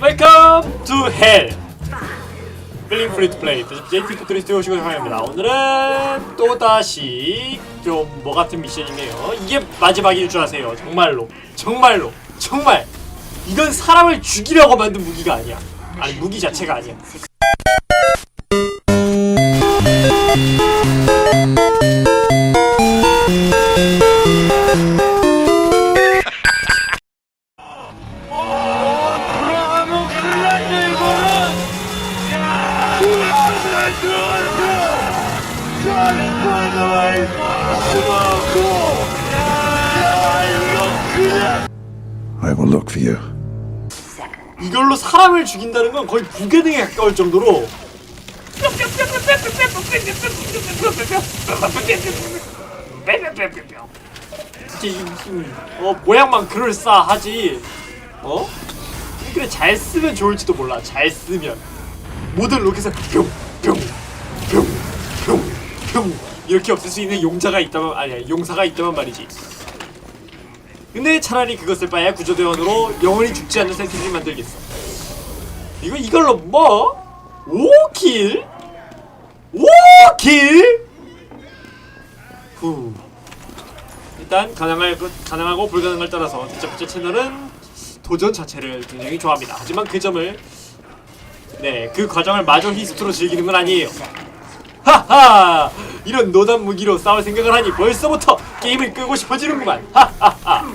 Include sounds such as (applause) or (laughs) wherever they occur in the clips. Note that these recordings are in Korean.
웰컴 투 헬! 빌링 프리 투 플레이 JT 포트리스트 오시고 환영합니다. 오늘은 또다시 좀 뭐 같은 미션이네요. 이게 마지막일 줄 아세요. 정말로. 정말로. 정말. 이건 사람을 죽이려고 만든 무기가 아니야. 아니, 무기 자체가 아니야. Will look for you. 이걸로 사람을 죽인다는 건 거의 불가능에 가까울 정도로. 어 모양만 그럴싸하지. 어? 그래 잘 쓰면 좋을지도 몰라. 잘 쓰면. 모든 로켓을 뿅뿅뿅뿅뿅. 이렇게 없앨 수 있는 용자가 있다면 아니 용사가 있다면 말이지 근데 차라리 그것을 바야 구조대원으로 영원히 죽지 않는 센티를 만들겠어. 이거 이걸로 뭐? 5킬? 5킬? 후. 일단 가능할 것, 가능하고 불가능을 따라서 대자부자 채널은 도전 자체를 굉장히 좋아합니다. 하지만 그 점을 네, 그 과정을 마저 히스토로 즐기는 건 아니에요. 하하! 이런 노단 무기로 싸울 생각을 하니 벌써부터 게임을 끄고 싶어지는구만. 하하하!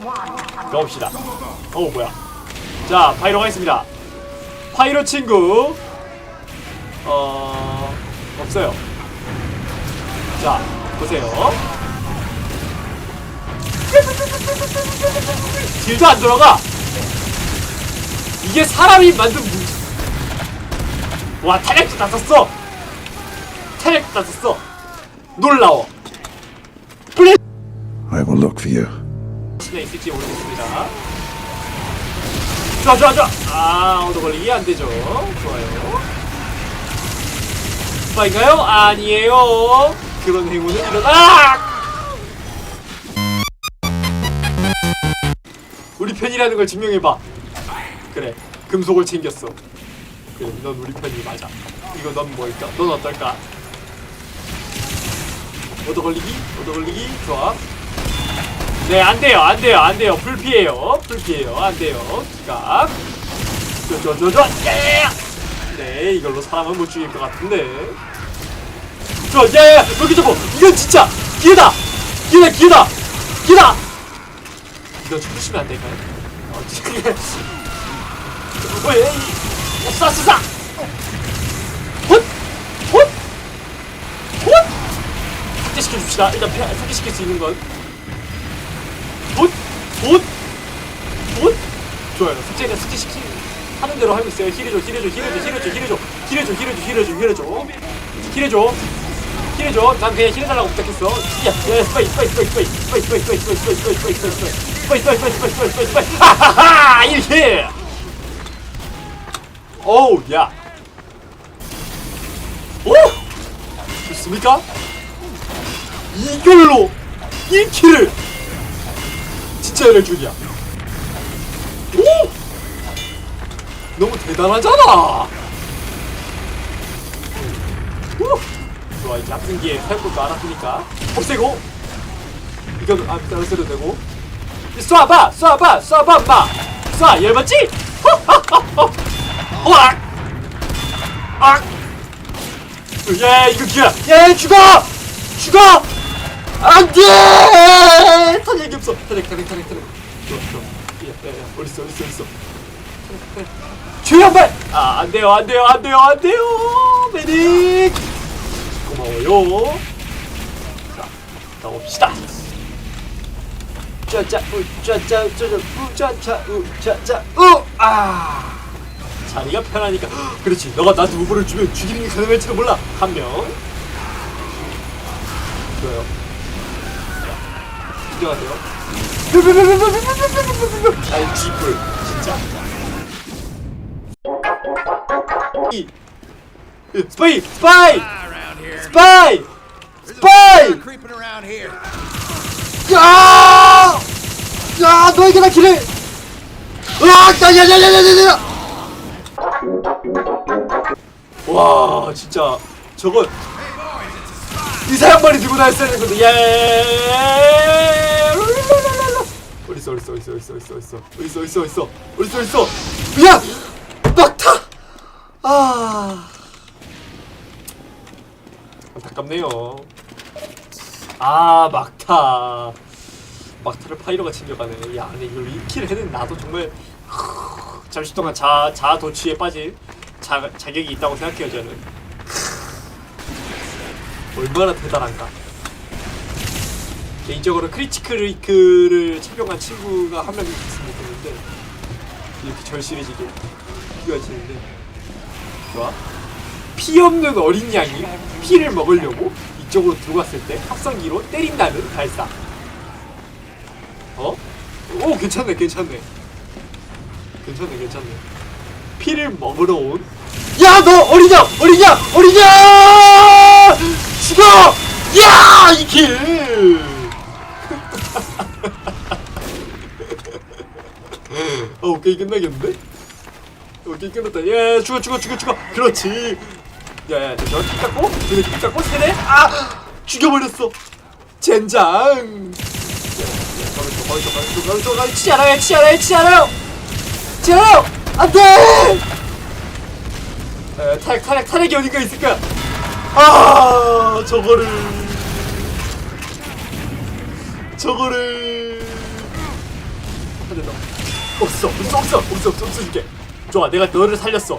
가봅시다. 어 뭐야? 자, 파이로가 있습니다. 파이로 친구. 어 없어요. 자, 보세요. 딜도 안 돌아가. 이게 사람이 만든 무. 와, 탄약도 다 썼어. 탄약도 다 썼어. 놀라워. I will look for you. 시내 있을지 모르겠습니다. 좋아 좋아 좋아. 아 얻어 걸리기 안 되죠. 좋아요. 스파인가요? 아니에요. 그런 행운은 일어나. 우리 편이라는 걸 증명해봐. 그래, 금속을 챙겼어. 그래, 넌 우리 편이 맞아. 이거 넌 뭘까? 넌 어떨까? 얻어 걸리기, 얻어 걸리기, 좋아. 네, 안 돼요, 안 돼요, 안 돼요. 불피해요, 불피해요, 안 돼요. 기각. 저저저저, 예! 네, 이걸로 사람은 못 죽일 것 같은데. 좋아, 예, 예, 여기 저거, 이건 진짜 기회다, 기회다, 기회다, 기회다. 이거 죽으시면 안 될까요? 어, 지금. 어, 예, 쏴, 쏴, 쏴. 헛, 헛, 헛. 삭제시켜 줍시다. 일단 폐- 삭제시킬 수 있는 건. 봇! 봇! 봇! 좋아요. 숙제는 숙제시키 하는 대로 하고 있어요. 힐해줘, 힐해줘, 힐해줘, 힐해줘, 힐해줘, 힐해줘, 힐해줘, 힐해줘, 힐해줘, 힐해줘, 힐해줘. 난 그냥 힐해달라고 부탁했어. 야, 야, 스파이, 스파이, 스파이, 스파이, 스파이, 스파이, 스파이, 스파이, 스파이, 스파이, 스파이, 스파이, 스파이, 스파이, 스파이, 스파이, 스파이, 스파이, 스파이, 하하하, 이렇게. 오우, 야. 오, 좋습니까? 이걸로 1킬을 이럴 줄이야. 오! 너무 대단하잖아. 오! 좋아 이제 앞승기에 살볼 거 알았으니까 없애고 이거 아 따라서도 되고 쏴봐 쏴봐 쏴봐 마 쏴! 열받지? 와! 아! 예 이거 기야 예 죽어! 죽어! 안돼! 탄약이 없어. 탄약, 탄약, 탄약, 탄약. 좋아, 좋아. 야, 야, 야, 어디 있어, 어디 있어, 어디 있어. 최양발! 아, 안 돼요, 안 돼요, 안 돼요, 안 돼요. 메딕. 고마워요. 자, 가봅시다. 짜짜, 우, 짜짜, 짜짜, 우, 짜짜, 우, 짜짜, 우, 아. 자리가 편하니까. (gasps) 그렇지. 너가 나한테 우보를 주면 죽이는 게 가능할지도 몰라. 한 명. 좋아요. 인정하세요. 아이 쥐뿔 진짜. 이 이, 스파이 스파이. 스파이 스파이. 야! 야 너에게 나 길을 으악! 야야야야야야! 와 진짜 이사 한 마리 들고 다녔어야 되는 건데 예 어딨어 어딨어 어딨어 어딨어 어딨어. 어딨어 어딨어 어딨어. 어딨어 어딨어. 야! 막타! 아. 안타깝네요. 아 막타. 막타를 파이로가 챙겨가네. 야 근데 이걸 1킬 해는 나도 정말 잠시 동안 자, 자 도취에 빠질 자, 자격이 있다고 생각해요 저는. 얼마나 대단한가 개인적으로 크리티크리크를 착용한 친구가 한 명 있으면 좋겠는데 이렇게 절실해지게 비가 지는데. 좋아. 피 없는 어린 양이 피를 먹으려고 이쪽으로 들어갔을 때 합성기로 때린다는 발사 어? 오 괜찮네 괜찮네. 괜찮네 괜찮네. 피를 먹으러 온. 야 너 어리냐 어리냐 어리냐 죽어! 야 이킬 어 게임 끝나겠는데? 어 게임 끝났다 예 죽어 죽어 죽어 죽어 그렇지 야야 저기 깎고 저기 깎고 세네 아 죽여버렸어 젠장 거기서 거기서 거기서 거기서 치지 않아요 치지 않아요 치지 않아요 치지 않아요 안돼 에, 탈, 탈, 탈핵이 어딘가 있을까 아 저거를 저거를 한대 더 없어 없어 없어 없어 없어 없어 줄게. 좋아 내가 너를 살렸어.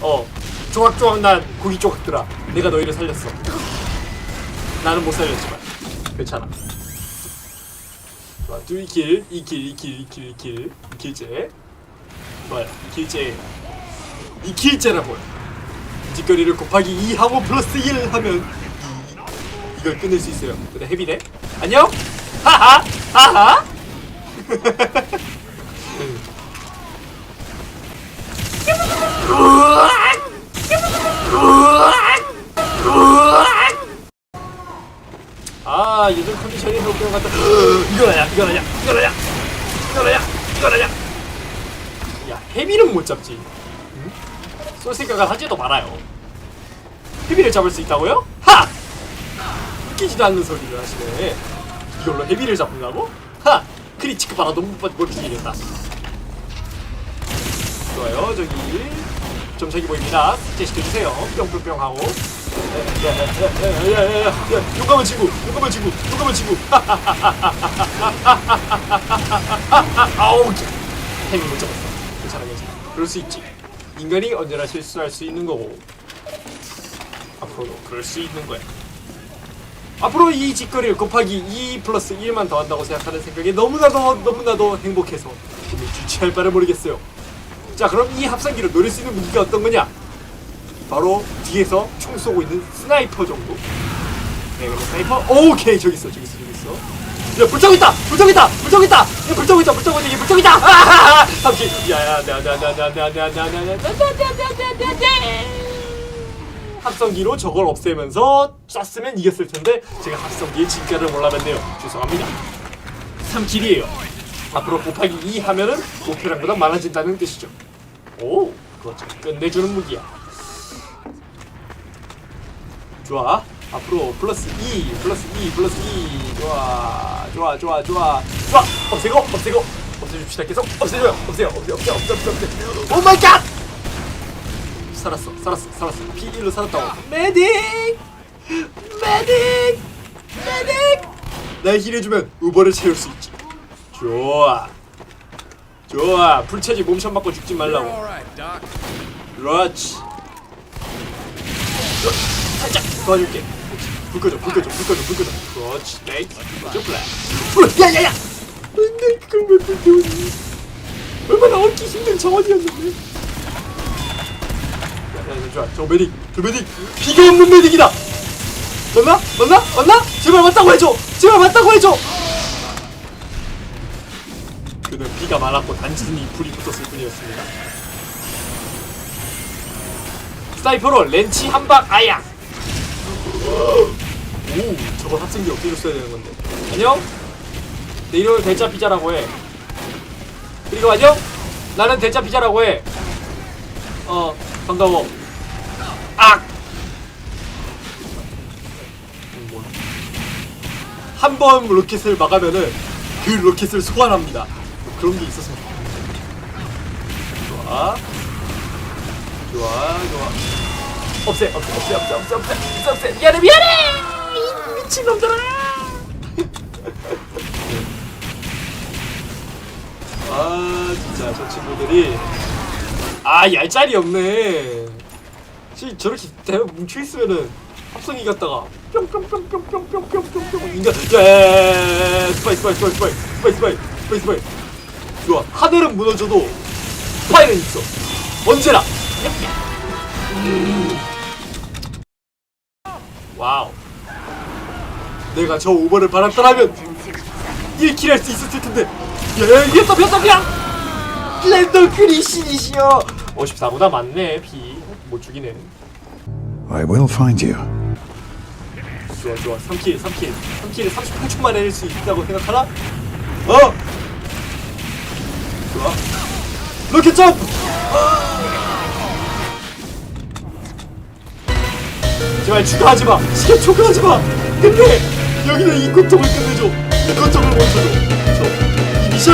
어 조각조각 난 고기 조각들아. 내가 너희를 살렸어. 나는 못 살렸지만. 괜찮아. 좋아 두 2킬 2킬 2킬 2킬 2킬 2킬째 좋아요 2킬째 2킬째라고요 뒷거리를 곱하기 2 하고 플러스 1 하면 이, 이걸 끝낼 수 있어요. 근데 헤비네. 안녕? 하하! 하하 (laughs) 아 요즘 컨디션이 회복된 것 같다 이거라냐 이거라냐 이거라냐 이거라냐 이거라냐 야 헤비는 못 잡지 응? 쏠 생각을 하지도 말아요 헤비를 잡을 수 있다고요? 하! 웃기지도 않는 소리를 하시네 이걸로 헤비를 잡는다고? 하! 크리치크 봐라 너무 못 죽이겠다 좋아요. 저기 점차기 보입니다. 숙제시켜주세요. 뿅뿅뿅 하고. 용감한 친구 용감한 친구 용감한 친구. (laughs) 아우 햄이 못 잡았어. 괜찮아 괜찮아. 그럴 수 있지. 인간이 언제나 실수할 수 있는 거고. 앞으로도 그럴 수 있는 거야. 앞으로 이 짓거리를 곱하기 2 플러스 1만 더한다고 생각하는 생각에 너무나도 너무나도 행복해서 힘을 주체할 바를 모르겠어요 자 그럼 이 합성기로 노릴 수 있는 무기가 어떤 거냐 바로 뒤에서 총 쏘고 있는 스나이퍼 정도 네 그럼 스나이퍼 오케이 저기 있어 저기 있어 저기 있어 야 불타고 있다 불타고 있다 불타고 있다 야 불타고 있다 불타고 있다 불타고 있다 아하하 삼키 야야 네네네네네네네네네네네네네네 합성기로 저걸 없애면서 쐈으면 이겼을 텐데 제가 합성기의 진가를 몰라봤네요 죄송합니다 3킬이에요 앞으로 곱하기 2 하면은 목표량보다 많아진다는 뜻이죠 오 그렇죠 끝내주는 무기야. 좋아. 앞으로 플러스 2 플러스 2 플러스 2 좋아 좋아 좋아 좋아. 좋아. 없애고 없애고. 없애줍시다 계속. 없애줘요. 없애요 없애 없애 없애 없애 없애 오 마이 갓! 살았어 살았어 살았어. P1로 살았다고. 메딕! 메딕! 메딕! 날 힐해주면 우버를 채울 수 있지. 좋아 좋아 풀체지 몸샷 맞고 죽지 말라고. 그렇지. 살짝 도와줄게. 불 꺼줘 불 꺼줘 불 꺼줘 불 꺼줘 그렇지 네이트. 점플라 불 야야야! 근데 그걸 왜 불태우니 얼마나 얻기 힘든 정원이었는데. 야야야 좋아. 저 메딕 저 메딕. 피가 없는 메딕이다. 맞나? 맞나? 맞나? 제발 맞다고 해줘. 제발 맞다고 해줘 그는 피가 많았고 단순히 불이 붙었을 뿐이었습니다 스나이퍼로 렌치 한방 아야 오 저거 합성기 없애줬어야 되는 건데 안녕 내 이름은 대짜 피자라고 해 그리고 안녕 나는 대짜 피자라고 해. 어, 반가워. 악! 한 번 로켓을 막으면은 그 로켓을 소환합니다. 그런 게 있었으면 좋아. 좋아, 좋아. 없애, 없애, 없애, 없애, 없애, 없애, 없애, 없애. 미안해, 미안해! 이 미친놈들아! 아, 진짜 저 친구들이 아 얄짤이 없네. 지 저렇게 대면 뭉쳐 있으면은 합성이 갔다가 뿅뿅뿅뿅뿅뿅뿅뿅뿅 인간 예 스파이 스파이 스파이 스파이 스파이 스파이 스파이 스파이 좋아 하늘은 무너져도 스파이는 있어. 언제나. 음. 와우. 내가 저 오버를 받았더라면 1킬 할 수 있었을 텐데. 야 이겼다 겼다 그냥 랜더 크리시니시여. 54보다 많네 피못 죽이네. I will find you. 좋아 좋아. 3킬 3킬. 3킬을 38초 만에 낼수 있다고 생각하나? 어? 좋아 로켓 점프! 제발 추가하지 마! 시계 초과하지 마! 근데 여기는 이 고통을 끝내줘! 이 고통을 멈춰줘! 저